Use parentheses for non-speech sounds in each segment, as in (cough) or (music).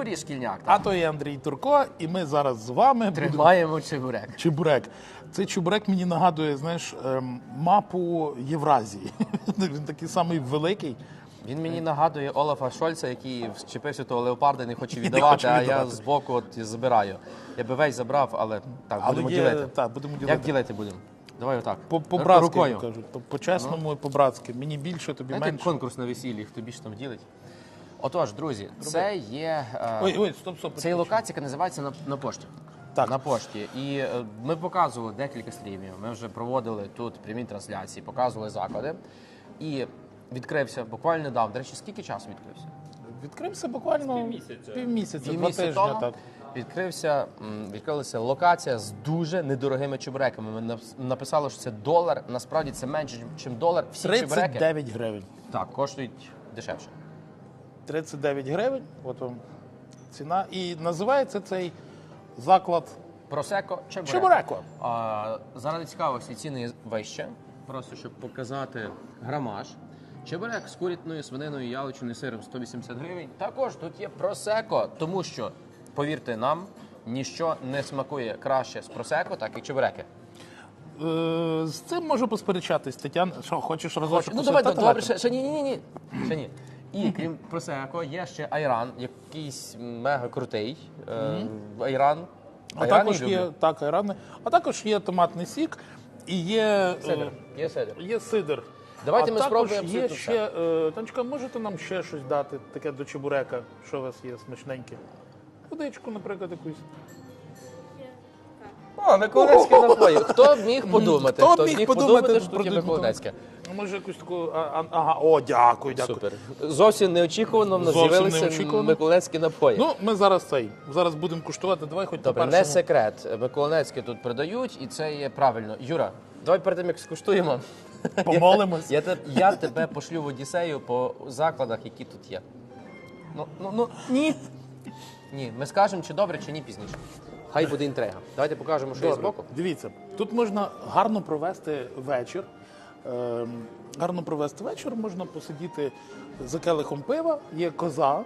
Юрій Шкільняк. А то є Андрій Турко, і ми зараз з вами Тримаємо чебурек. чебурек. Цей чебурек мені нагадує, знаєш, ем, мапу Євразії. (laughs) Він такий самий великий. Він мені нагадує Олафа Шольца, який вчепився того леопарда і не хоче (laughs) віддавати, хоче а я віддавати. збоку от і забираю. Я би весь забрав, але так, Але будемо є- ділити. так, будемо ділити. Як ділити будемо? Давай отак. По, по-братськи Рукою. кажуть, по- по-чесному і по-братськи. Мені більше, тобі Знаєте, менше. конкурс на весіллі, хто більше там ділить. Отож, друзі, це є. е, Ой, ой, стоп, стоп. Ця локація яка називається на, на пошті. Так. На пошті. І е, ми показували декілька стрімів. Ми вже проводили тут прямі трансляції, показували заклади. І відкрився буквально недавно. До речі, скільки часу відкрився? Відкрився буквально півмісяця, Дві два тижні. тому Так. відкрився, м, відкрилася локація з дуже недорогими чебуреками. Ми написали, що це долар. Насправді це менше, ніж долар. Всі чебуреки 39 гривень. так коштують дешевше. 39 гривень, от вам ціна. І називається цей заклад Просеко чебурек. Чебуреко. А, заради цікавості ціни вище, просто щоб показати грамаж. Чебурек з курятною, свининою, яловичиною, сиром 180 гривень. Також тут є просеко, тому що, повірте нам, ніщо не смакує краще з просеко, так як чебуреки. Е, з цим можу посперечатись, Тетяна. Що, хочеш разочок? Ну давай, посвятати? добре, ще, ще ні, ні, ні, ні. Ще ні. І крім просеко, є ще айран, якийсь мега крутий. Е, айран. А Айран також є так, айрани. А також є томатний сік і є, е, Є сидр. є сидр. Давайте а ми також спробуємо є абсолютно ще, е, Танечка, можете нам ще щось дати, таке до чебурека, що у вас є смачненьке? Водичку, наприклад, якусь. О, Миколаївське напої. Хто б міг подумати? Хто б міг подумати що про тут є таку- Миколаївське? Ну, може, якусь таку. а, а, ага, о, дякую, дякую. Супер. Зовсім неочікувано в нас Зовсім з'явилися неочікувано. Миколаївські напої. Ну, ми зараз цей. Зараз будемо куштувати. Давай хоч Добре, не першому. секрет. Миколаївське тут продають, і це є правильно. Юра, давай перед тим, як скуштуємо. Помолимось. (laughs) Я, те- я тебе пошлю в Одіссею по закладах, які тут є. Ну, ну, ну, ні. Ні, ми скажемо, чи добре, чи ні пізніше. Хай буде інтрига. Давайте покажемо, що є Добре, збоку. Дивіться, тут можна гарно провести вечір. Ем, гарно провести вечір, можна посидіти за келихом пива, є коза.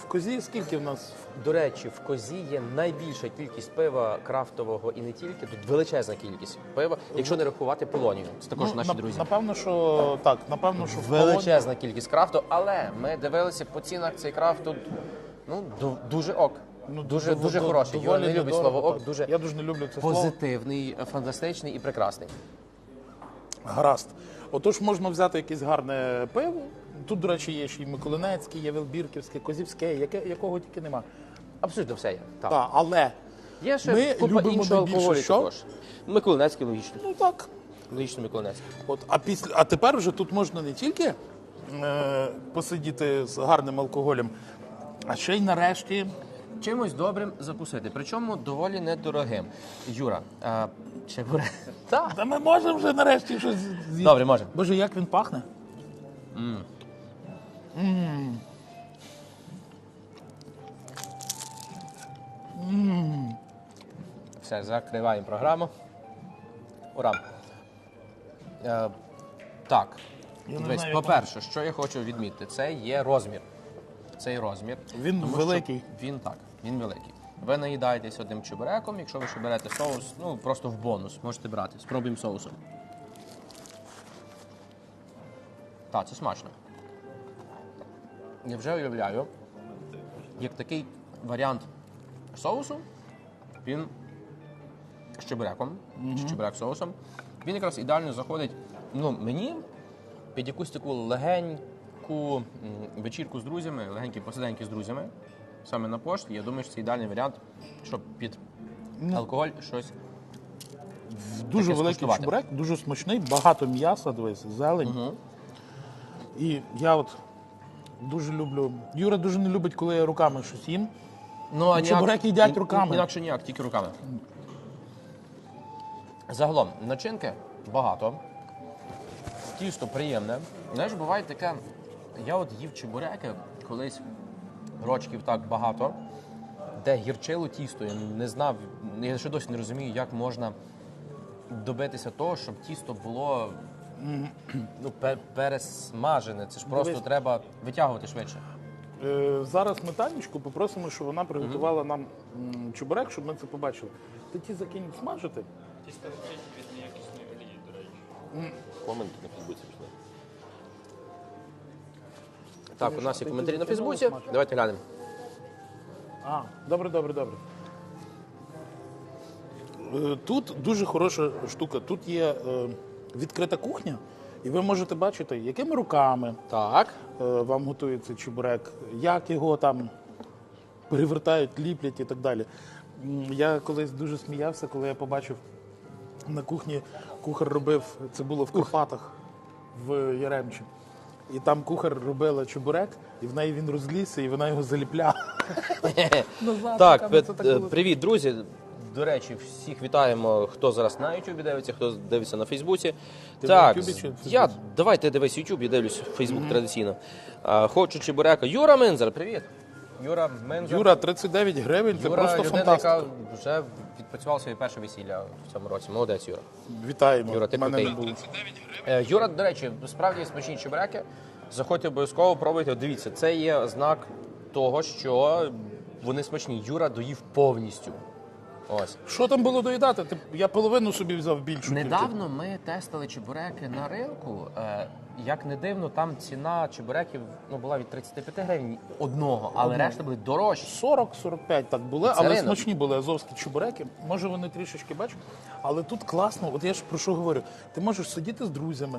В козі скільки в нас? До речі, в козі є найбільша кількість пива крафтового і не тільки. Тут величезна кількість пива, якщо не рахувати полонію. Це також Ну, наші нап- друзі. Напевно, що так, напевно, що в колоні- Величезна кількість крафту, але ми дивилися по цінах цей крафт тут ну, ду- дуже ок. Ну, дуже, дуже дов- хороший. Доволі не любить недорого, слово ок, так. дуже Я дуже не люблю це слово. позитивний, фантастичний і прекрасний. Гаразд. Отож, можна взяти якесь гарне пиво. Тут, до речі, є ще й Миколинецьке, є Велбірківське, Козівське, яке, якого тільки нема. Абсолютно все є. Так. Так, але Є ще Ми купа любимо іншого найбільше алкоголю що? також. Миколинецький логічно. ну так. Логічно Миколинецький. От, а після, а тепер вже тут можна не тільки е, посидіти з гарним алкоголем, а ще й нарешті. Чимось добрим закусити, причому доволі недорогим. Юра, а, чебуре. (laughs) Так. Та ми можемо вже нарешті щось з'їсти. Добре, можемо. Боже, як він пахне? Все, закриваємо програму. Ура. Е, так. Я не Дивись, знаю, як по-перше, що я хочу відмітити, це є розмір. Цей розмір. Він Тому великий. що Він так, він великий. Ви наїдаєтесь одним чебуреком, якщо ви ще берете соус, ну просто в бонус можете брати. Спробуємо соусом. Так, це смачно. Я вже уявляю, як такий варіант соусу, він з чебуреком, чи чебурек соусом, він якраз ідеально заходить ну, мені під якусь таку легеньку м, вечірку з друзями, легенькі посиденьки з друзями, саме на пошті. Я думаю, що це ідеальний варіант, щоб під алкоголь щось. Дуже великий скуштувати. чебурек, дуже смачний, багато м'яса, дивись, зелень. І я от дуже люблю. Юра дуже не любить, коли я руками щось їм. Ну, а Чебуреки їдять руками. Інакше ніяк, тільки руками. Загалом, начинки багато. Тісто приємне. Знаєш, буває таке. Я от їв чебуреки колись рочків так багато, де гірчило тісто. Я не знав, я ще досі не розумію, як можна добитися того, щоб тісто було ну, пересмажене. Це ж просто Дивись. треба витягувати швидше. Е, Зараз ми Танечку попросимо, щоб вона приготувала нам м, чебурек, щоб ми це побачили. Ти ті закинь смажити. Тісто лечить від ніякісної мерії, до речі. Коменти на Фейсбуці пішли. Так, у нас є коментарі на Фейсбуці. Давайте глянемо. А, добре, добре, добре. Е, Тут дуже хороша штука. Тут є е, відкрита кухня, і ви можете бачити, якими руками Так. е, вам готується чебурек, як його там перевертають, ліплять і так далі. М, Я колись дуже сміявся, коли я побачив на кухні кухар робив, це було в Карпатах в Яремчі. І там кухар робила чебурек, і в неї він розлізся, і вона його заліпляла. (laughs) Так, це так е, привіт, друзі. До речі, всіх вітаємо, хто зараз на YouTube дивиться, хто дивиться на Фейсбуці. Ти так, на YouTube чи я давайте дивись YouTube, я дивлюсь Фейсбук традиційно. А, хочу чебурека. Юра Мензер, привіт. Юра Мензер. Юра, 39 гривень, це просто людина, фантастика. яка вже відпрацював своє перше весілля в цьому році. Молодець, Юра. Вітаємо. Юра, ти мене не було. Е, Юра, до речі, справді смачні чебуреки. Заходьте обов'язково, пробуйте. Дивіться, це є знак того, що вони смачні. Юра доїв повністю. Ось. Що там було доїдати? Ти- Я половину собі взяв більшу. Недавно ми тестили чебуреки на ринку. Е, Як не дивно, там ціна чебуреків ну, була від 35 гривень одного, але решта були дорожчі. 40-45 так були, але ринок. смачні були азовські чебуреки. Може вони трішечки бачу. Але тут класно, от я ж про що говорю. Ти можеш сидіти з друзями,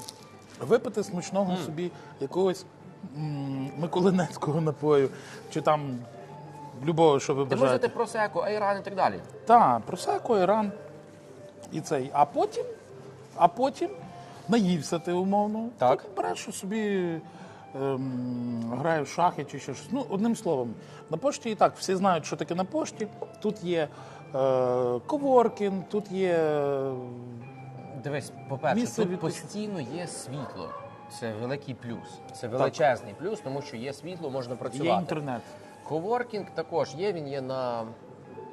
випити смачного собі якогось м, миколинецького напою, чи там любого, що ви Ти бажаєте. просеку, айран і так далі. Так, просеко, Іран і цей. А потім, а потім наївся ти умовно. Так. Ти береш собі. Ем, граю в шахи чи ще щось. Ну, одним словом, на пошті і так, всі знають, що таке на пошті. Тут є е, коворкінг, тут є. е, Дивись, по-перше, Місце тут відпочинку. постійно є світло. Це великий плюс. Це величезний плюс, тому що є світло, можна працювати. Є інтернет. Коворкінг також є, він є на,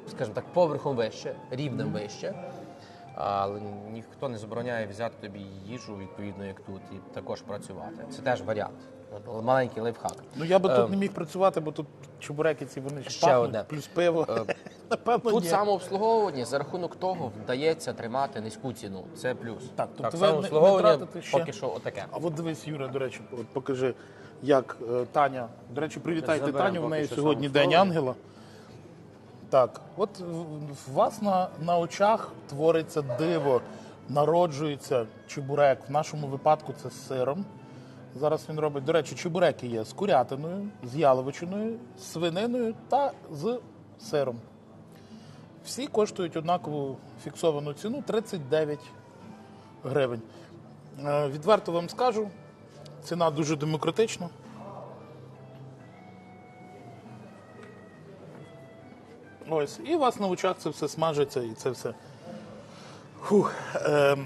скажімо так, поверхом вище, рівнем вище. Але ніхто не забороняє взяти тобі їжу, відповідно, як тут, і також працювати. Це теж варіант. Маленький лайфхак. Ну я би Е, тут не міг працювати, бо тут чебуреки ці вони Ще пахнуть, одне. Е, плюс пиво. (laughs) Напевно, Тут ні. самообслуговування за рахунок того вдається тримати низьку ціну. Це плюс. Так, тобто так ви не- не тратите ще- поки що отаке. А от дивись, Юра, до речі, от покажи, як е, Таня. До речі, привітайте Заберемо Таню. В поки неї що сьогодні День. Ангела. Так, от в- в вас на, на очах твориться диво, народжується чебурек. В нашому випадку це з сиром. Зараз він робить. До речі, чебуреки є з курятиною, з яловичиною, з свининою та з сиром. Всі коштують однакову фіксовану ціну 39 гривень. Е, Відверто вам скажу, ціна дуже демократична. Ось, і у вас на очах це все смажиться і це все. Фух, е,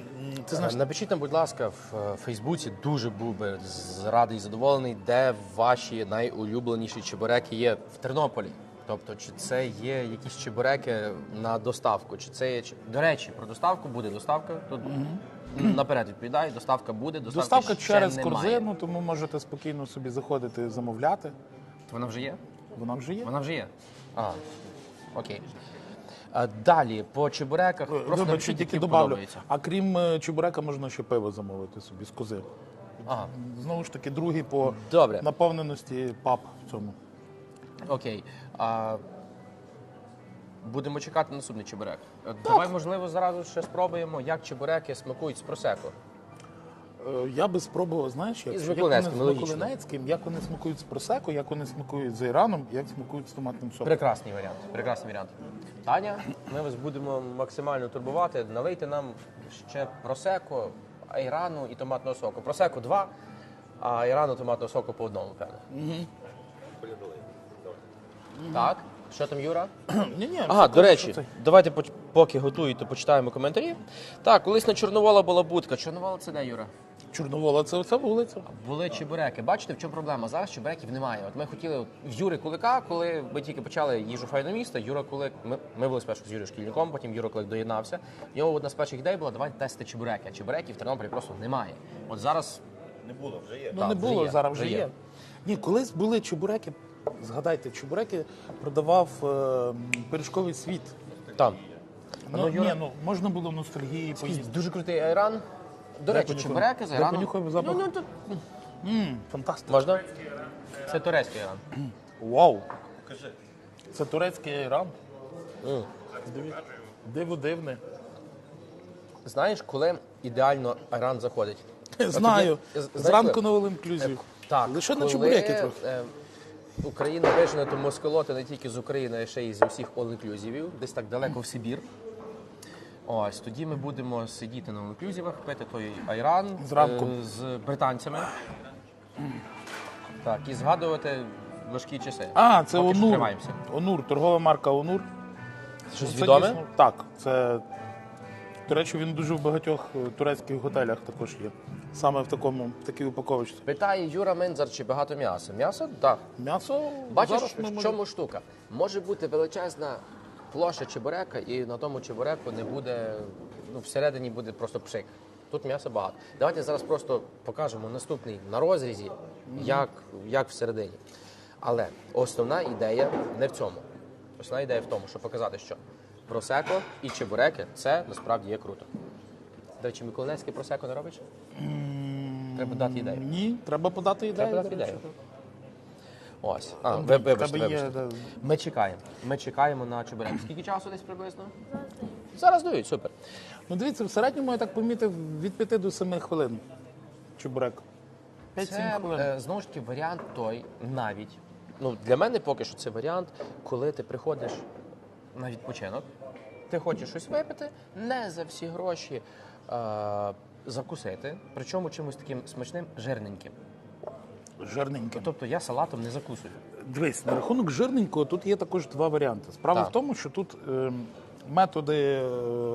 ти знаєш, Напишіть нам, будь ласка, в е, Фейсбуці дуже був би радий і задоволений, де ваші найулюбленіші чебуреки є в Тернополі. Тобто, чи це є якісь чебуреки на доставку, чи це є до речі, про доставку буде доставка. Тут наперед відповідаю, доставка буде. Доставки доставка ще через немає. корзину, тому можете спокійно собі заходити замовляти. Вона вже є? Вона вже є. Вона вже є. А, окей. А, далі по чебуреках просто Вибач, напишіть, тільки які добавлю. подобаються. А крім е, чебурека, можна ще пиво замовити собі з кози. Ага. Знову ж таки, другий по Добре. наповненості пап в цьому. Окей. А, будемо чекати на наступний чебурек. Е, Давай, можливо, зразу ще спробуємо, як чебуреки смакують з просеко. Е, Я би спробував, знаєш, як, з як Миколаївським, вони з логічно. Миколаївським, як вони смакують з просеко, як вони смакують з айраном, як смакують з томатним соком. Прекрасний варіант. Прекрасний варіант. Таня, ми вас будемо максимально турбувати. Налийте нам ще просеко, айрану і томатного соку. Просеко два, а айрану томатного соку по одному, певно. Так. Що там, Юра? (clears throat) Ні, ні, Ага, до речі, давайте поч- поки готуєте, почитаємо коментарі. Так, колись на Чорновола була будка. Чорновола це де, Юра? Чорновола це оця вулиця. Були чебуреки. Бачите, в чому проблема? Зараз чебуреків немає. От ми хотіли от в Юри Кулика, коли ми тільки почали їжу файне міста. Юра Кулик, ми, ми були спершу з Юрою Шкільником, потім Юра Кулик доєднався. В нього одна з перших ідей була давайте тестити чебуреки. А чебуреків в Тернополі просто немає. От зараз не було Ну Так, не вже було, є, зараз вже вже є. є. Ні, колись були чебуреки, Згадайте, чебуреки продавав е, пиріжковий світ. Там. Ну, ну, Юра- ні, ну можна було в ностальгії поїсти. Дуже крутий айран. До речі, понюхаю. чебуреки з Дай айраном. понюхаю запах. Ну, ну, тут фантастика. можна? Це турецький айран. Вау! Це турецький айран. Диві- Диво дивне. Знаєш, коли ідеально айран заходить? (laughs) Знаю. знаєш, Зранку коли? на Олімплюзів. Так, Лише на коли, чебуреки трохи. е, Україна вижене тому сколоти не тільки з України, а ще й з усіх all-inclusivів, десь так далеко в Сибір. Ось тоді ми будемо сидіти на all-inclusivах, пити той айран Зранку. е, з британцями. Так, і згадувати важкі часи. А, це Поки що Онур. тримаємося. Онур, торгова марка Онур. Щось Це відоме? дійсно- Так, це. До речі, він дуже в багатьох е, турецьких готелях також є. Саме в такому в такій упаковочці. Питає Юра Мензар, чи багато м'яса. М'ясо? Так. М'ясо Бачиш, зараз ми в можемо- чому штука? Може бути величезна площа чебурека, і на тому чебуреку не буде, ну, всередині буде просто пшик. Тут м'яса багато. Давайте зараз просто покажемо наступний на розрізі, як, як всередині. Але основна ідея не в цьому. Основна ідея в тому, щоб показати, що просеко і чебуреки це насправді є круто. До речі, Миколаївське просеко не робиш? Треба дати ідею. Ні, треба подати ідею. Треба дати ідею. Ось. А, ви, вибачте, тебе є, вибачте. да. Ми чекаємо. Ми чекаємо на чебурек. Скільки часу десь приблизно? Зараз дають, супер. Ну дивіться, в середньому я так помітив від 5 до 7 хвилин. Чебурек. 5-7 Це хвилин. е, знову ж таки варіант той навіть. Ну, для мене поки що це варіант, коли ти приходиш на відпочинок, ти хочеш щось випити, не за всі гроші закусити, причому чимось таким смачним, жирненьким. Жирненьким. Тобто я салатом не закусую. Дивись, на рахунок жирненького тут є також два варіанти. Справа Так. в тому, що тут е, методи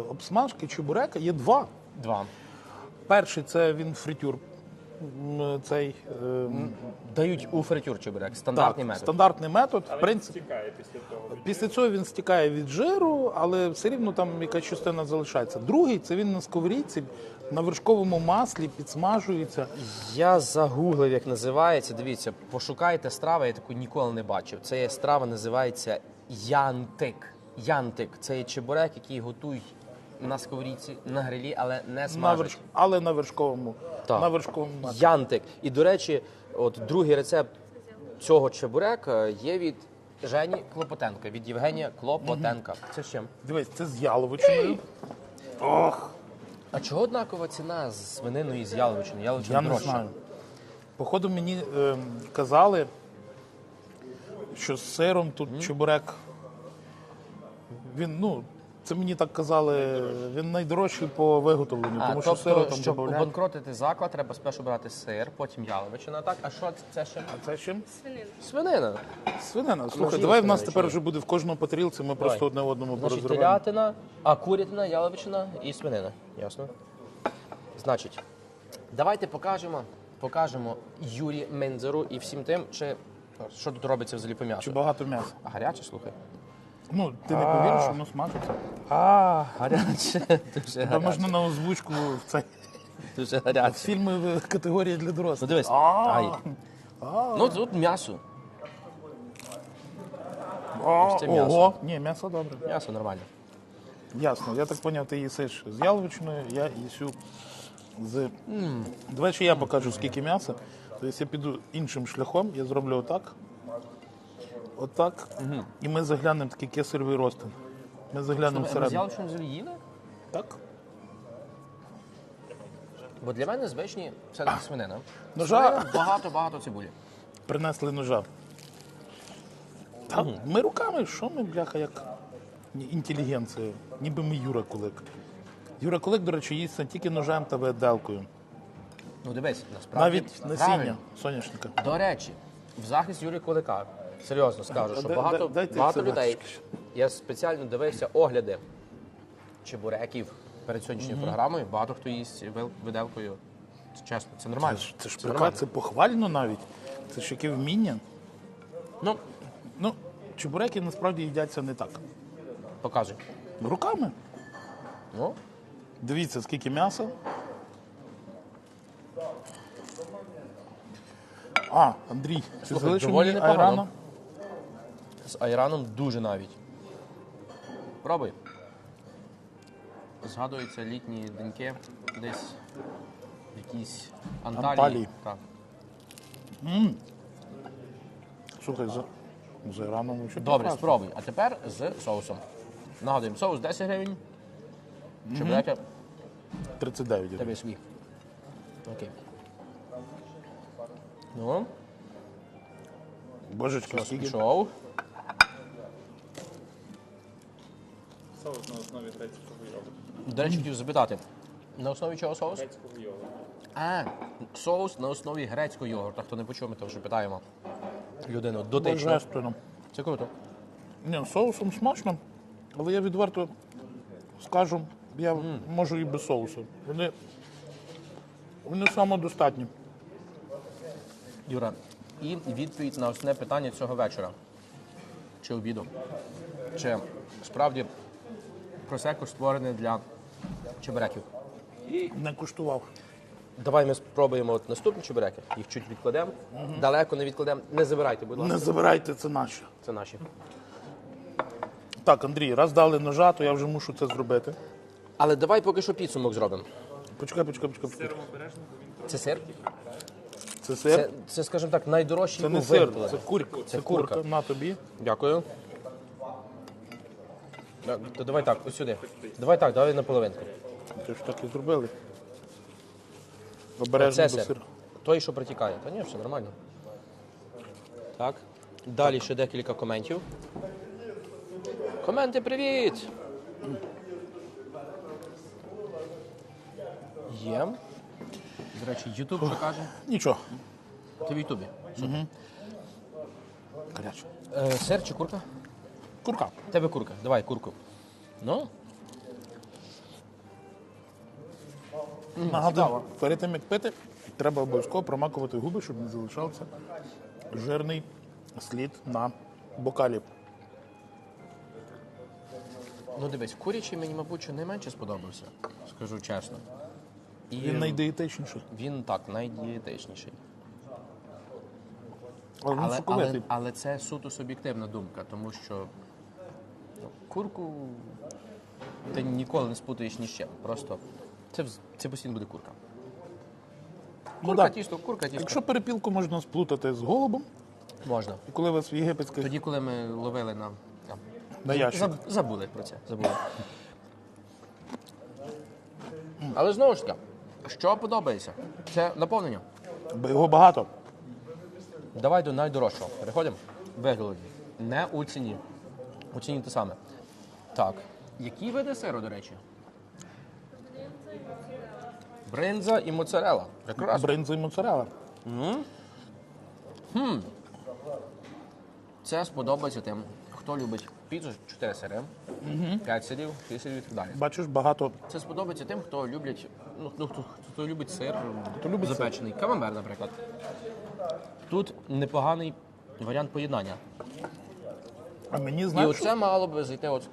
обсмажки чебурека є два. Два. Перший це він фритюр. М, Цей ем, Дають у фритюр чебурек, стандартний так, метод. стандартний метод. В принципі, після цього він стікає від жиру, але все рівно там якась частина залишається. Другий це він на сковорідці на вершковому маслі підсмажується. Я загуглив, як називається. Дивіться, пошукайте страви, я таку ніколи не бачив. Це є страва, називається янтик. Янтик це є чебурек, який готують на сковорідці, на грилі, але не На смажать. верш... Але на вершковому. Так. На вершковому маслі. Янтик. І, до речі, от другий рецепт цього чебурека є від Жені Клопотенка, від Євгенія Клопотенка. Це з чим? Дивись, це з яловичиною. Ох, А чого однакова ціна з свининою і з яловичиною? Яловичина я не дорожча. знаю. Походу, мені ем, казали, що з сиром тут чебурек. Він, ну, це мені так казали, він найдорожчий по виготовленню, А, тому що тобто, сиру там щоб додають. обанкротити заклад, треба спершу брати сир, потім яловичина, так? А що це ще? А це чим? Свинина. Свинина. Слухай, Можливо, давай в нас тепер вже буде в кожному по тарілці, ми просто одне одному Значить, порозриваємо. телятина, а курятина, яловичина і свинина. Ясно? Значить, давайте покажемо, покажемо Юрі Мензеру і всім тим, чи що тут робиться взагалі по Чи багато м'яса? А гаряче, слухай. Ну, ти не повіриш, що воно смажиться. А, гаряче. (laughs) Дуже Та гаряче. можна на озвучку в цей Дуже гаряче. фільми в категорії для Ну дорослих. дивись. Ай. Ну тут м'ясо. Це м'ясо. Ого, ні, м'ясо добре. М'ясо нормально. Ясно. Я так зрозумів, ти їсиш з яловичиною, я їсю з. Давай ще я покажу, скільки м'яса. Тобто я піду іншим шляхом, я зроблю отак. Отак. І ми заглянемо такий кесаревий розтин. Ми заглянемо З всередину. яловичиною взагалі їли? Так. Бо для мене звичні все-таки свинина. Ножа. Свинина, Багато-багато цибулі. Принесли ножа. Та, ми руками, що ми, бляха, як ні, інтелігенція. Ніби ми Юра Кулик. Юра Кулик, до речі, їсть тільки ножем та виделкою. Ну дивись, насправді. Навіть насіння правильно. соняшника. До речі, в захист Юрія Кулика, серйозно скажу, що багато, багато людей. Я спеціально дивився огляди чебуреків перед сьогоднішньою програмою. Багато хто їсть виделкою. Це чесно, це нормально. Це ж, це ж Це це похвально навіть. Це ж яке вміння. Ну, Ну, чебуреки насправді їдяться не так. показуй. Руками. Ну, Дивіться, скільки м'яса. А, Андрій, чи Слухай, залишив доволі мені непогано. айрана? з айраном дуже навіть. Пробуй. Згадуються літні деньки десь в якійсь Анталії. Анталії. Так. Слухай, за, за Іраном взагалі Добре, прекрасно. спробуй. А тепер з соусом. Нагадуємо, соус 10 гривень. Чебуреки 39 гривень. тебе свій. Окей. Ну, Божечки, соус скільки? пішов. Соус на основі грецького йогурту. До речі, хотів запитати. На основі чого соус? Грецького йогурту. А, соус на основі грецького йогурта. Хто не почув, ми то вже питаємо людину. Ну, Дотично. Божественно. Це круто. Ні, соусом смачно, але я відверто скажу, я можу і без соусу. Вони, вони самодостатні. Юра, і відповідь на основне питання цього вечора. Чи обіду? Чи справді просеко створене для чебуреків? Не куштував. Давай ми спробуємо от наступні чебуреки. Їх чуть відкладемо. Далеко не відкладемо. Не забирайте, будь ласка. Не забирайте, це наше. Це наші. Так, Андрій, раз дали ножа, то я вже мушу це зробити. Але давай поки що підсумок зробимо. Почекай, почекай, почекай. почекай. Це сир? Це сир. Це, це скажімо так, найдорожчий Це не у сир, виготовленні. це курка. Це, Це курка. курка. На тобі. Дякую. Так, то давай так, ось сюди. Давай так, давай на половинку. Ти ж так і зробили. Обережно Це до сир. Той, що протікає. Та ні, все нормально. Так. Далі ще декілька коментів. Коменти, привіт! Є. До речі, Ютуб що каже? Нічого. Ти в Ютубі. Супер. Гаряче. Е, сир чи курка? Курка. Тебе курка. Давай курку. Ну, Нагадую, перед тим як пити, треба обов'язково промакувати губи, щоб не залишався жирний слід на бокалі. ну дивись, курячий мені, мабуть, що найменше сподобався, скажу чесно. І Він найдієтичніший. він так, найдієтичніший. Але Але, але, але це суто суб'єктивна думка, тому що ну, курку ти ніколи не спутаєш ні з чим. Просто це, це постійно буде курка. Ну, Курка так. тісто, курка тісто. Якщо перепілку можна сплутати з голубом, Можна. і коли вас в єгипетських Тоді, коли ми ловили на. На ящик. заб- забули про це. Забули. Але знову ж таки, що подобається? Це наповнення. його багато. Давай до найдорожчого. Переходимо. Вигляді. Не у ціні. У ціні те саме. Так. Які види сиру, до речі? Бринза і моцарела. Прекрасно. Бринза і моцарела. Це сподобається тим, хто любить піцу 4 сири, 5 сирів, 6 сирів і так далі. Бачиш, багато. Це сподобається тим, хто люблять, ну, ну, хто, хто любить сир Хто любить запечений. Камамбер, наприклад. Тут непоганий варіант поєднання. А мені І знаєш, що? оце мало би зайти от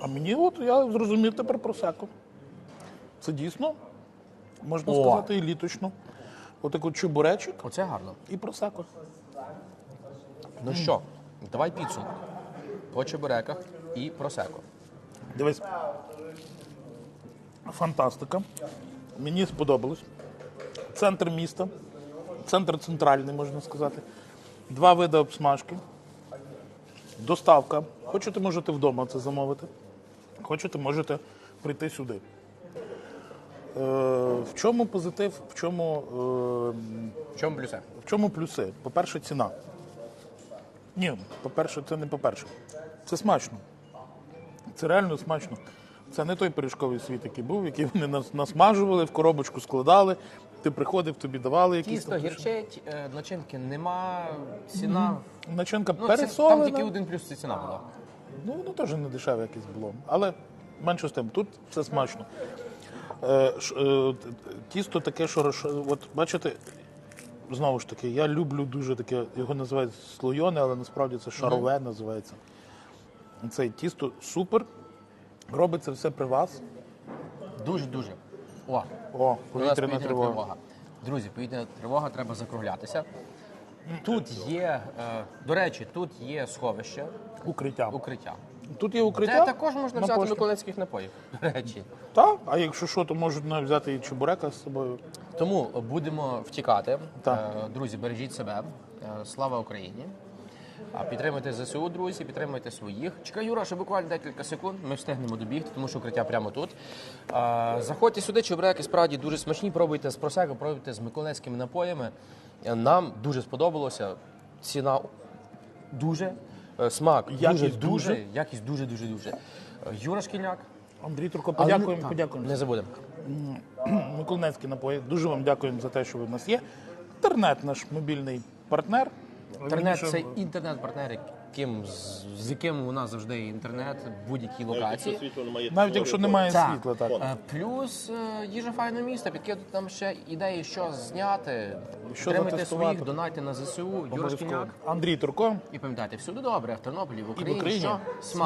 а мені от я зрозумів тепер про секу. Це дійсно, можна О. сказати, і літочно. Отакий чебуречик Оце гарно. і просеко. Ну що, давай піцу. По чебуреках і просеко. Дивись. Фантастика. Мені сподобалось. Центр міста. Центр центральний, можна сказати. Два види обсмажки. Доставка. Хочете, можете вдома це замовити. Хочете, можете прийти сюди. Е, в чому позитив, в чому, е, В чому плюсе? в чому плюси? По-перше, ціна. Ні, по-перше, це не по-перше. Це смачно. Це реально смачно. Це не той пиріжковий світ, який був, який вони нас насмажували, в коробочку складали. Ти приходив, тобі давали якісь Тісто там гірчить, е, начинки нема, ціна. начинка Ну, це, пересолена. там тільки один плюс це ціна була. Ну, воно теж не дешеве якесь було. Але менше з тим, тут все смачно. Е, ш- е, т- т- тісто таке, що рош- от бачите, знову ж таки, я люблю дуже таке, його називають слойоне, але насправді це шарове називається. Це тісто супер. Робиться все при вас. Дуже-дуже. О, О, у нас повітряна тривога. тривога. Друзі, повітряна тривога, треба закруглятися. Тут є, е, до речі, тут є сховище, Укриття. укриття. Тут є укриття. Де також можна на взяти пошті. миколаївських напоїв. До речі. Так, а якщо що, то можуть навіть взяти і чебурека з собою. Тому будемо втікати. Так. Е, Друзі, бережіть себе. Е, Слава Україні. А Підтримуйте ЗСУ, друзі, підтримуйте своїх. Чекай, Юра, ще буквально декілька секунд. Ми встигнемо добігти, тому що укриття прямо тут. А, Заходьте сюди, чебуреки справді дуже смачні. Пробуйте з просеко, пробуйте з миколаївськими напоями. Е, Нам дуже сподобалося. Ціна дуже, е, смак Якість дуже, дуже, дуже. якість дуже, дуже, дуже. Е, Юра Шкільняк. Андрій Турко, Але- подякуємо, так, подякуємо. Не забудемо. Миколинецькі напої. Дуже вам дякуємо за те, що ви в нас є. Інтернет наш мобільний партнер. Інтернет це інтернет-партнер, яким, з, з яким у нас завжди є інтернет будь-якій локації. світло немає. Навіть якщо немає Так. світла, так. Е, Плюс е, їжа файне міста, підкидуть нам ще ідеї, що зняти. Що Підтримуйте затестувати. своїх, донайте на ЗСУ, Юра Шкільняк. Андрій Турко. І пам'ятайте, всюди добре, в Тернополі, в в Україні, Україні. що смак.